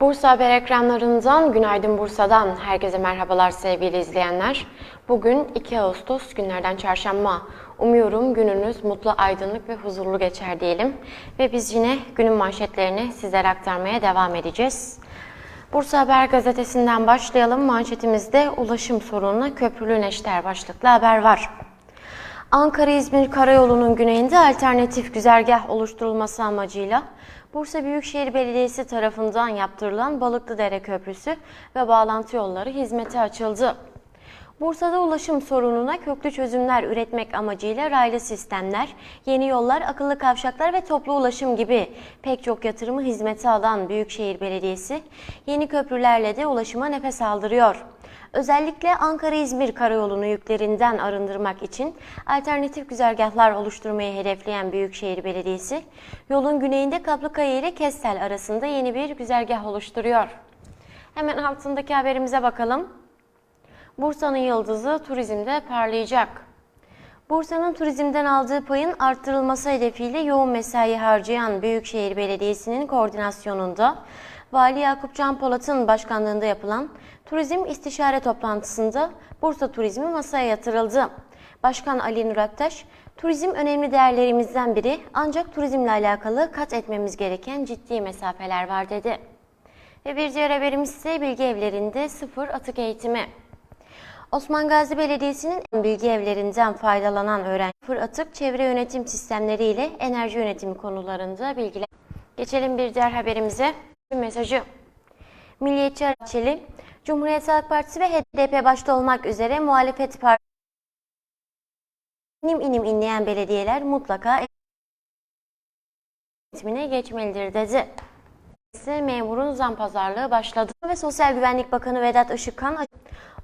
Bursa Haber ekranlarından Günaydın Bursa'dan herkese merhabalar sevgili izleyenler. Bugün 2 Ağustos günlerden çarşamba. Umuyorum gününüz mutlu, aydınlık ve huzurlu geçer diyelim. Ve biz yine günün manşetlerini sizlere aktarmaya devam edeceğiz. Bursa Haber gazetesinden başlayalım. Manşetimizde ulaşım sorununa köprülü neşter başlıklı haber var. Ankara-İzmir Karayolu'nun güneyinde alternatif güzergah oluşturulması amacıyla Bursa Büyükşehir Belediyesi tarafından yaptırılan Balıklıdere Köprüsü ve bağlantı yolları hizmete açıldı. Bursa'da ulaşım sorununa köklü çözümler üretmek amacıyla raylı sistemler, yeni yollar, akıllı kavşaklar ve toplu ulaşım gibi pek çok yatırımı hizmete alan Büyükşehir Belediyesi yeni köprülerle de ulaşıma nefes aldırıyor. Özellikle Ankara-İzmir karayolunu yüklerinden arındırmak için alternatif güzergahlar oluşturmayı hedefleyen Büyükşehir Belediyesi, yolun güneyinde Kaplıkaya ile Kestel arasında yeni bir güzergah oluşturuyor. Hemen altındaki haberimize bakalım. Bursa'nın yıldızı turizmde parlayacak. Bursa'nın turizmden aldığı payın arttırılması hedefiyle yoğun mesai harcayan Büyükşehir Belediyesi'nin koordinasyonunda Vali Yakup Can Polat'ın başkanlığında yapılan turizm istişare toplantısında Bursa turizmi masaya yatırıldı. Başkan Ali Nur Aktaş, turizm önemli değerlerimizden biri ancak turizmle alakalı kat etmemiz gereken ciddi mesafeler var dedi. Ve bir diğer haberimiz ise bilgi evlerinde sıfır atık eğitimi. Osman Gazi Belediyesi'nin bilgi evlerinden faydalanan öğrenci sıfır atık çevre yönetim sistemleri ile enerji yönetimi konularında bilgiler. Geçelim bir diğer haberimize. Mesajı. Milliyetçi Bahçeli, Cumhuriyet Halk Partisi ve HDP başta olmak üzere muhalefet partisi inim inim inleyen belediyeler mutlaka eğitimine geçmelidir dedi. Memurun zam pazarlığı başladı ve Sosyal Güvenlik Bakanı Vedat Işıkhan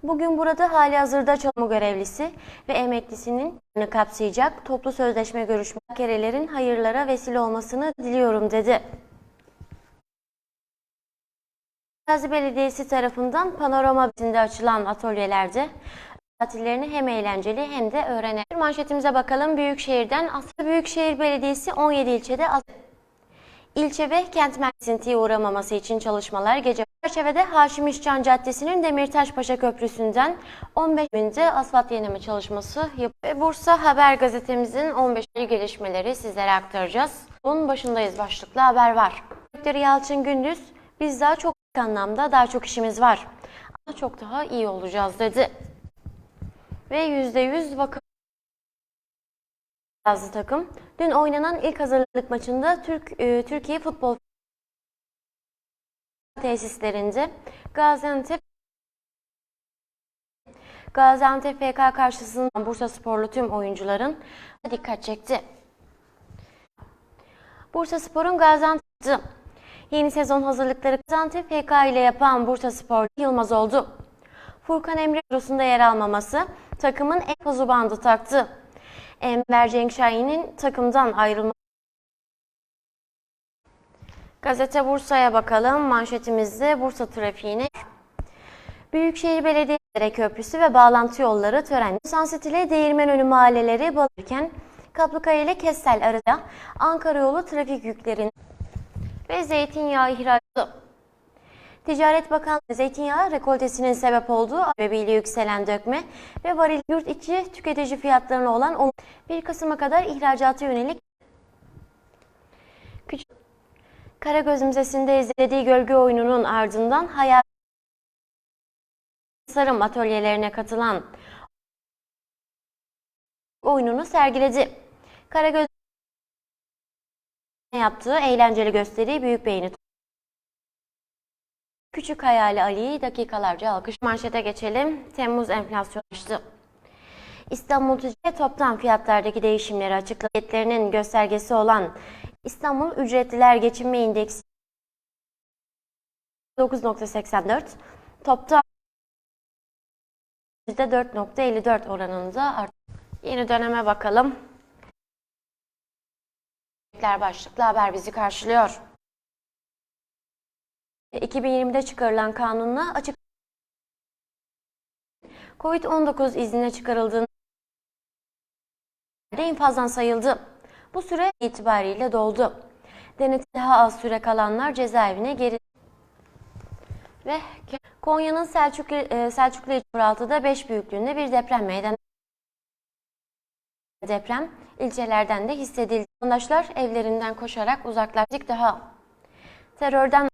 bugün burada hali hazırda çalışma görevlisi ve emeklisinin kapsayacak toplu sözleşme görüşme kerelerin hayırlara vesile olmasını diliyorum dedi. Gazi Belediyesi tarafından panorama bitinde açılan atölyelerde tatillerini hem eğlenceli hem de öğrener. Manşetimize bakalım. Büyükşehir'den Asya Büyükşehir Belediyesi 17 ilçede ilçe ve kent merkezintiye uğramaması için çalışmalar gece çerçevede Haşim İşcan Caddesi'nin Demirtaşpaşa Köprüsü'nden 15 günde asfalt yenileme çalışması yapılıyor. Ve Bursa Haber gazetemizin 15 gelişmeleri sizlere aktaracağız. Bunun başındayız başlıklı haber var. Dr. Yalçın Gündüz biz daha çok anlamda daha çok işimiz var. Ama çok daha iyi olacağız dedi. Ve %100 vakıf yazdı takım. Dün oynanan ilk hazırlık maçında Türk e, Türkiye Futbol tesislerinde Gaziantep Gaziantep FK karşısında Bursa sporlu tüm oyuncuların dikkat çekti. Bursa Spor'un Gaziantep'ti. Yeni sezon hazırlıkları Gaziantep FK ile yapan Bursa Spor Yılmaz oldu. Furkan Emre kadrosunda yer almaması takımın en pozu bandı taktı. Enver Cenk takımdan ayrılması. Gazete Bursa'ya bakalım. Manşetimizde Bursa trafiğine. Büyükşehir Belediyeleri Köprüsü ve bağlantı yolları törenli. Sanset ile Değirmenönü mahalleleri balırken Kaplıkaya ile Kestel arasında Ankara yolu trafik yüklerini ve zeytinyağı ihracı. Ticaret Bakanlığı zeytinyağı rekoltesinin sebep olduğu sebebiyle yükselen dökme ve varil yurt içi tüketici fiyatlarına olan 1 Kasım'a kadar ihracata yönelik Küçük Karagöz Müzesi'nde izlediği gölge oyununun ardından hayal tasarım atölyelerine katılan oyununu sergiledi. Karagöz yaptığı eğlenceli gösteri büyük beğeni Küçük hayali Ali'yi dakikalarca alkış manşete geçelim. Temmuz enflasyonu açtı. İstanbul Tüccar toptan fiyatlardaki değişimleri açıkladıklarının göstergesi olan İstanbul Ücretliler Geçinme İndeksi 9.84 toptan %4.54 oranında arttı. Yeni döneme bakalım. Başlıklı haber bizi karşılıyor. 2020'de çıkarılan kanunla açık Covid-19 iznine çıkarıldığında infazdan sayıldı. Bu süre itibariyle doldu. Denetim daha az süre kalanlar cezaevine geri Ve Konya'nın Selçuklu, e, Selçuklu İlçe 5 büyüklüğünde bir deprem meydana Deprem ilçelerden de hissedildi. Vatandaşlar evlerinden koşarak uzaklaştık daha. Terörden